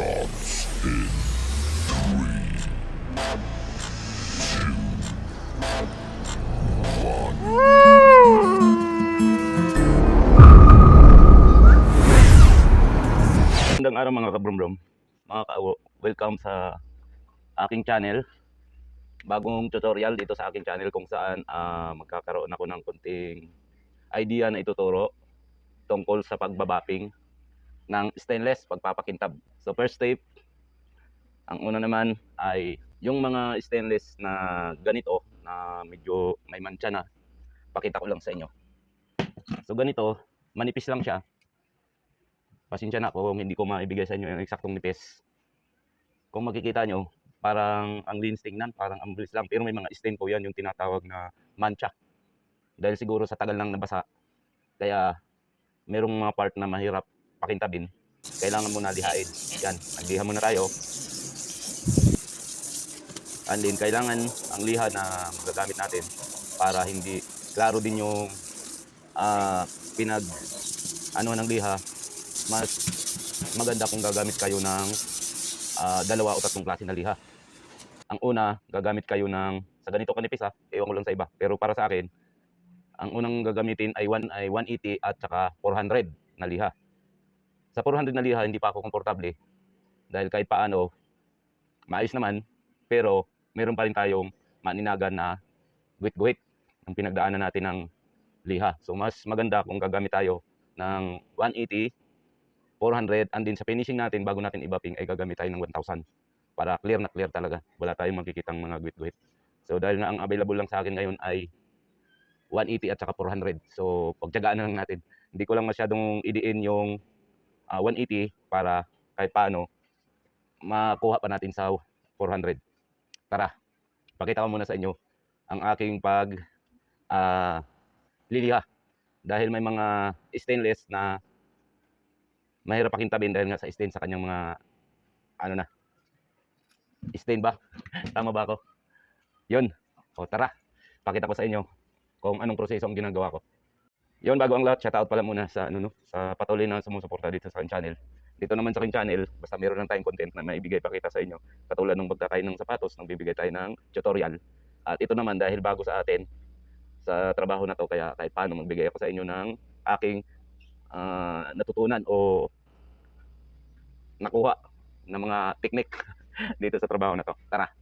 Shots in three, two, one. Magandang araw mga kabrombrom. Mga ka welcome sa aking channel. Bagong tutorial dito sa aking channel kung saan ah, magkakaroon ako ng konting idea na ituturo tungkol sa pagbabapping ng stainless pagpapakintab. So first step, ang una naman ay yung mga stainless na ganito na medyo may mancha na. Pakita ko lang sa inyo. So ganito, manipis lang siya. Pasensya na kung hindi ko maibigay sa inyo yung eksaktong nipis. Kung makikita nyo, parang ang linis tingnan, parang ang bilis lang. Pero may mga stain po yan, yung tinatawag na mancha. Dahil siguro sa tagal lang nabasa. Kaya merong mga part na mahirap pakintabin. Kailangan mo na lihain. Yan, nagliha muna tayo. And then, kailangan ang liha na magagamit natin para hindi klaro din yung ah, pinag ano ng liha mas maganda kung gagamit kayo ng ah, dalawa o tatlong klase na liha. Ang una, gagamit kayo ng sa ganito kanipis ha, ewan ko lang sa iba. Pero para sa akin, ang unang gagamitin ay, one, ay 180 at saka 400 na liha. Sa 400 na liha, hindi pa ako komportable dahil kahit paano, maayos naman, pero meron pa rin tayong maninagan na guhit-guhit ang pinagdaanan natin ng liha. So mas maganda kung gagamit tayo ng 180 400 and din sa finishing natin bago natin ibaping ay gagamit tayo ng 1,000 para clear na clear talaga. Wala tayong makikitang mga guhit-guhit. So dahil nga ang available lang sa akin ngayon ay 180 at saka 400. So pagtyagaan na lang natin. Hindi ko lang masyadong idiin yung ah, 180 para kahit paano makuha pa natin sa 400. Tara, pakita ko muna sa inyo ang aking pag ah, liliha. Dahil may mga stainless na mahirap pakintabin dahil nga sa stain sa kanyang mga ano na stain ba? Tama ba ako? Yun. O tara, pakita ko sa inyo kung anong proseso ang ginagawa ko. Yun, bago ang lahat, shoutout pala muna sa, ano, no, sa patuloy na sumusuporta dito sa channel. Dito naman sa aking channel, basta meron lang tayong content na maibigay pakita sa inyo. Katulad ng pagkakain ng sapatos, nang bibigay tayo ng tutorial. At ito naman, dahil bago sa atin, sa trabaho na to, kaya kahit paano magbigay ako sa inyo ng aking ah, natutunan o nakuha ng mga technique dito sa trabaho na to. Tara.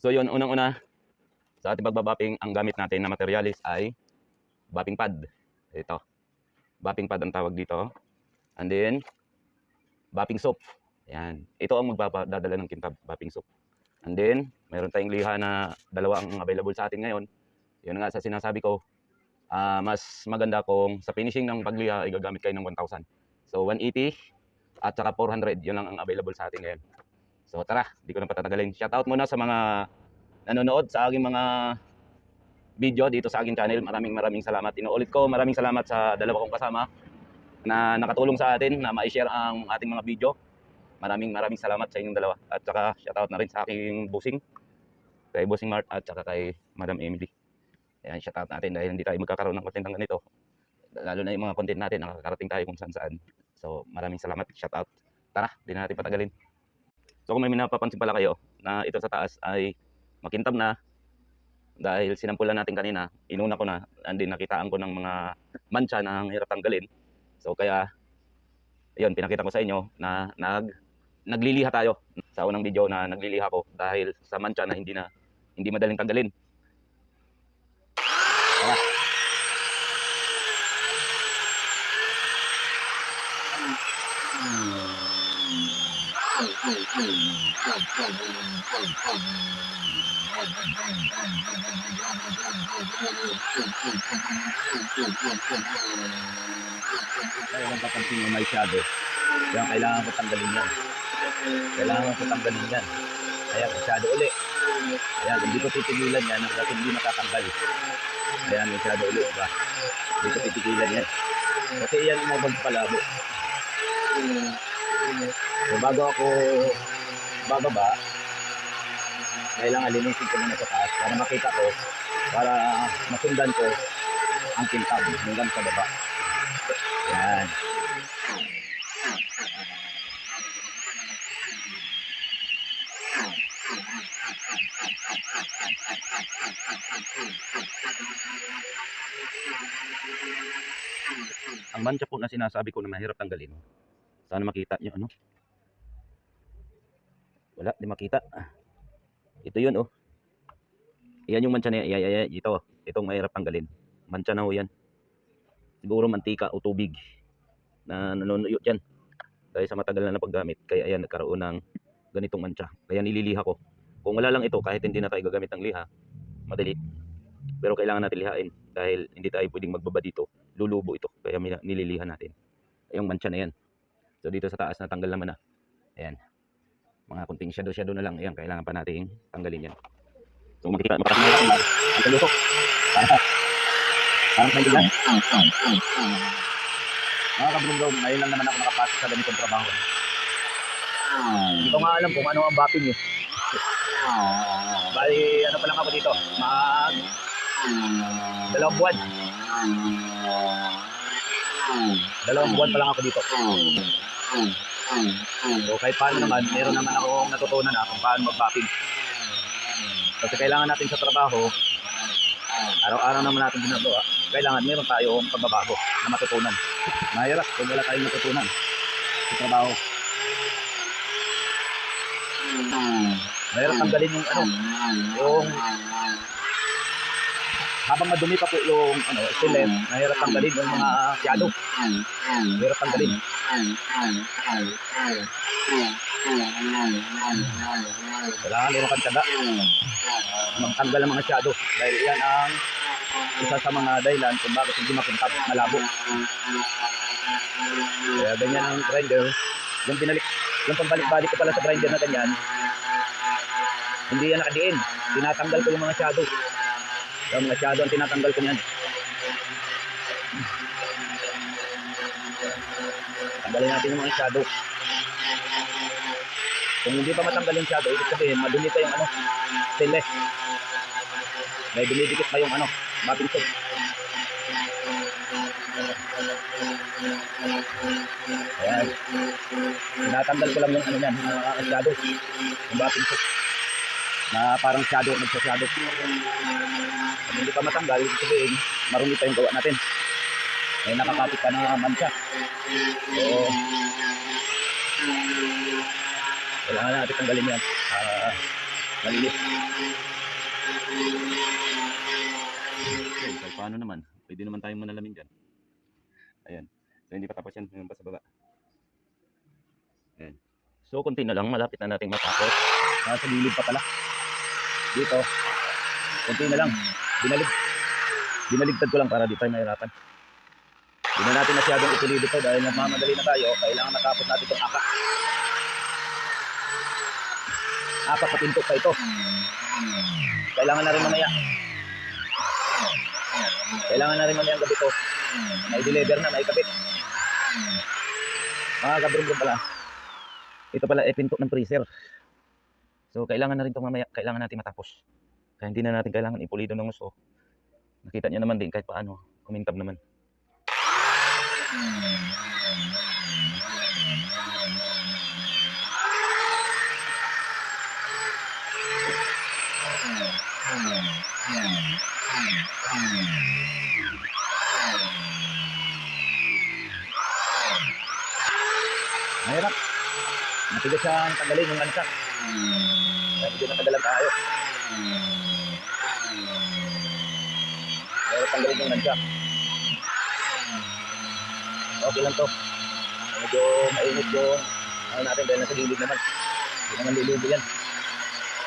So yun, unang-una, sa ating pagbabapping, ang gamit natin na materialis ay bapping pad. Ito. Bapping pad ang tawag dito. And then, bapping soap. Yan. Ito ang magpapadadala ng kintab, bapping soap. And then, mayroon tayong liha na dalawa ang available sa atin ngayon. Yun nga sa sinasabi ko, ah, mas maganda kung sa finishing ng pagliha ay gagamit kayo ng 1,000. So, 180 at saka 400. Yun lang ang available sa atin ngayon. So, tara, di ko na patatagalin. Shoutout muna sa mga nanonood sa aking mga video dito sa aking channel. Maraming maraming salamat. Inuulit ko, maraming salamat sa dalawa kong kasama na nakatulong sa atin na ma-share ang ating mga video. Maraming maraming salamat sa inyong dalawa. At saka shoutout na rin sa aking busing, kay Busing Mart at saka kay Madam Emily. Ayan, shoutout natin dahil hindi tayo magkakaroon ng content ng ganito. Lalo na yung mga content natin, nakakarating tayo kung saan saan. So maraming salamat, shoutout. Tara, di na natin patagalin. So kung may minapapansin pala kayo na ito sa taas ay makintab na dahil sinampulan natin kanina, inuna ko na, and then nakitaan ko ng mga mancha na ang hirap tanggalin. So kaya, ayun, pinakita ko sa inyo na nag, nagliliha tayo sa unang video na nagliliha ko dahil sa mancha na hindi na hindi madaling tanggalin. Tara. Kaya lang kapansin mo may shadow. Kaya kailangan ko tanggalin yan. Kailangan ko tanggalin yan. Kaya may shadow uli. Kaya hindi ko titigilan yan hanggang hindi matatanggal. Kaya may shadow uli. Diba? Hindi ko titigilan yan. Kasi yan yung magpalabo. So bago ako bababa, kailangan linisin ko muna sa taas para makita ko para masundan ko ang kintab hanggang sa baba. Yan. Ang mancha po na sinasabi ko na mahirap tanggalin. Sana makita nyo ano? Wala di makita. ah ito yun, oh. Yan yung mancha na yan. Yan, yan, yan. Ito, itong mahirap tanggalin. Mancha na ho yan. Siguro mantika o tubig na nanunuyot yan. Dahil sa matagal na na paggamit. Kaya ayan, nagkaroon ng ganitong mancha. Kaya nililiha ko. Kung wala lang ito, kahit hindi na tayo gagamit ng liha, madali. Pero kailangan natin lihain dahil hindi tayo pwedeng magbaba dito. Lulubo ito. Kaya nililiha natin. Yung mancha na yan. So dito sa taas natanggal naman na. Ayan. Mga kunting shadow-shadow na lang. Ayan, kailangan pa natin tanggalin yan. So makikita, makakas na natin. Ang kalusok. Parang, may bilang. Mga kabrumdom, ngayon lang naman ako nakapasok sa ganitong trabaho. Hindi ko nga alam kung ano ang bapping eh. Bali, ano pa lang ako dito? Mag... Dalawang buwan. Dalawang buwan pa lang ako dito. So kahit paano naman, meron naman akong natutunan na kung paano mag-bapping. Kasi kailangan natin sa trabaho, araw-araw naman natin ginagawa, kailangan meron tayong pagbabago na matutunan. Mahirap kung wala tayong matutunan sa trabaho. Mahirap tanggalin yung ano, yung habang madumi pa po yung ano, stilet, mahirap tanggalin yung mga shadow. Mahirap tanggalin. Kailangan meron kang tiyaga. Magtanggal ng mga shadow. Dahil yan ang isa sa mga dahilan kung bakit hindi mapunta malabo. Kaya ganyan ang grinder. Yung binalik, yung pambalik-balik ko pala sa grinder na ganyan, hindi yan nakadiin. Tinatanggal ko yung mga shadow. Yung mga shadow ang tinatanggal ko niyan. Tanggalin natin yung mga shadow. Kung hindi pa matanggal yung shadow, ibig sabihin, madumi pa yung ano, stainless. May dumidikit pa yung ano, mapping soap. Ayan. Tinatanggal ko lang yung ano yan, uh, shadow. Yung mapping soap. Na parang shadow, nagsa-shadow. Kung hindi pa matanggal, sabihin, marumi pa yung gawa natin. May nakakapit pa na mancha. So, kailangan natin tanggalin yan. Ah, malinis. Okay, so paano naman? Pwede naman tayong manalamin dyan. Ayan. So, hindi pa tapos yan. Hanggang pa sa baba. Ayan. So, konti na lang. Malapit na nating matapos. Nasa gilid pa pala. Dito. Konti na lang. Binalig. Binaligtad ko lang para di tayo mahirapan. Hindi na natin masyadong ituloy dito dahil nagmamadali na tayo. Kailangan matapos natin itong apat. Apat na pinto pa ito. Kailangan na rin mamaya. Kailangan na rin mamaya ang gabi to. May deliver na, may kabit. Mga kabrum pala. Ito pala eh pinto ng freezer. So kailangan na rin ito mamaya. Kailangan natin matapos. Kaya hindi na natin kailangan ipulido ng gusto. Nakita niyo naman din kahit paano. Kumintab naman. Mahirap. Matigas siyang tanggalin yung lansa. Medyo natagalan tayo. Mahirap tanggalin yung lansa. Okay lang to. Medyo mainit yung ano natin dahil nasa gilid naman. Hindi naman lulubo yan.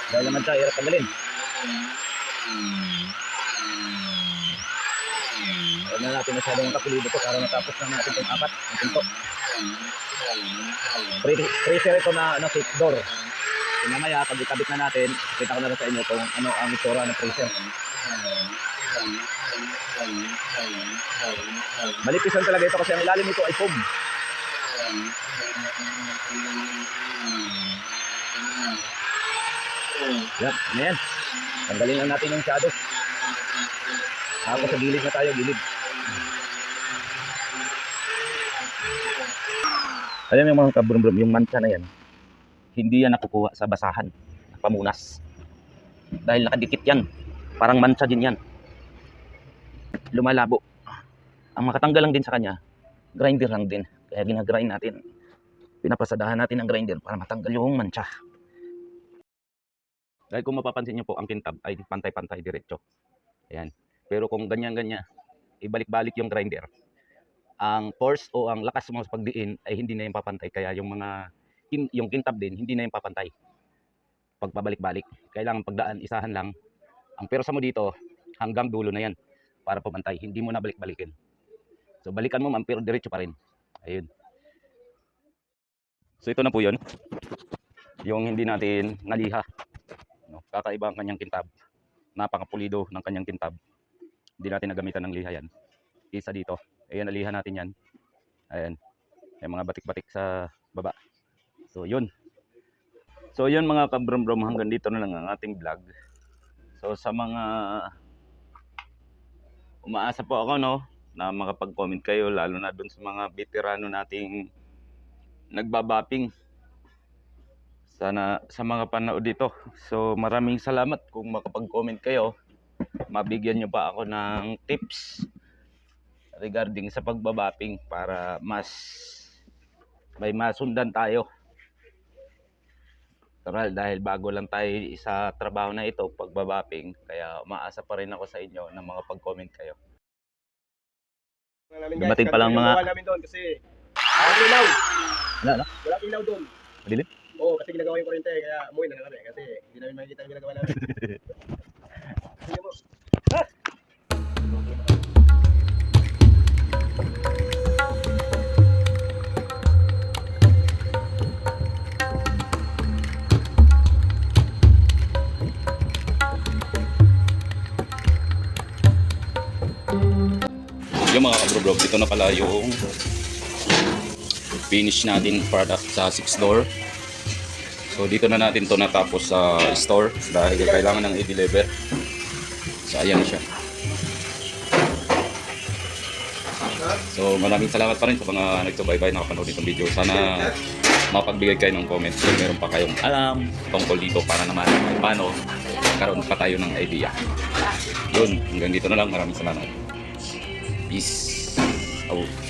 Dahil naman siya, hirap tanggalin. Huwag na natin masyadong kapulido to para matapos na natin itong apat. Ang pinto. Freezer ito na ano, safe door. So, mamaya, pag ikabit na natin, kita ko na rin sa inyo kung ano ang itsura ng freezer. Malipis lang talaga ito kasi ang ilalim nito ay foam. Yan, ano yan. Tanggalin lang natin yung shadow. Tapos sa gilid na tayo, gilid. Mo yung mga kabrum yung mancha na yan, hindi yan nakukuha sa basahan, pamunas. Dahil nakadikit yan. Parang mancha din yan. Lumalabo. Ang makatanggal lang din sa kanya, grinder lang din. Kaya ginagrind natin. Pinapasadahan natin ang grinder para matanggal yung mancha. Dahil kung mapapansin nyo po, ang kintab ay pantay-pantay diretso. Ayan. Pero kung ganyan-ganyan, ibalik-balik yung grinder, ang force o ang lakas mo sa pagdiin ay hindi na yung papantay. Kaya yung mga, yung kintab din, hindi na yung papantay. Pag pabalik-balik. Kailangan pagdaan, isahan lang. Ang persa mo dito, hanggang dulo na yan para pumantay. Hindi mo na balik-balikin. So balikan mo man, pero diretso pa rin. Ayun. So ito na po yun. Yung hindi natin naliha. No? Kakaiba ang kanyang kintab. Napakapulido ng kanyang kintab. Hindi natin nagamitan ng liha yan. Isa dito. Ayan, naliha natin yan. Ayan. May mga batik-batik sa baba. So yun. So yun mga kabrom-brom, hanggang dito na lang ang ating vlog. So sa mga umaasa po ako no na makapag-comment kayo lalo na dun sa mga veterano nating nagbabaping sana sa mga panood dito. So maraming salamat kung makapag-comment kayo. Mabigyan nyo pa ako ng tips regarding sa pagbabaping para mas may masundan tayo. Toral, dahil bago lang tayo sa trabaho na ito, pagbabaping, kaya umaasa pa rin ako sa inyo na mga pag-comment kayo. Dumating pa lang mga- namin doon kasi walang ilaw. Wala, no? Walang ilaw doon. Madilim? Oo, kasi ginagawa yung kuryente kaya umuwi na kami kasi hindi namin makikita yung ginagawa namin. Sige mo. Yung mga kabro dito na pala yung finish natin product sa 6 door. So dito na natin to natapos sa store dahil kailangan ng i-deliver. So ayan siya. So maraming salamat pa rin sa mga nagsubaybay nakapanood itong video. Sana mapagbigay kayo ng comment kung meron pa kayong alam tungkol dito para naman paano karoon pa tayo ng idea. Yun, hanggang dito na lang. Maraming salamat. Peace out.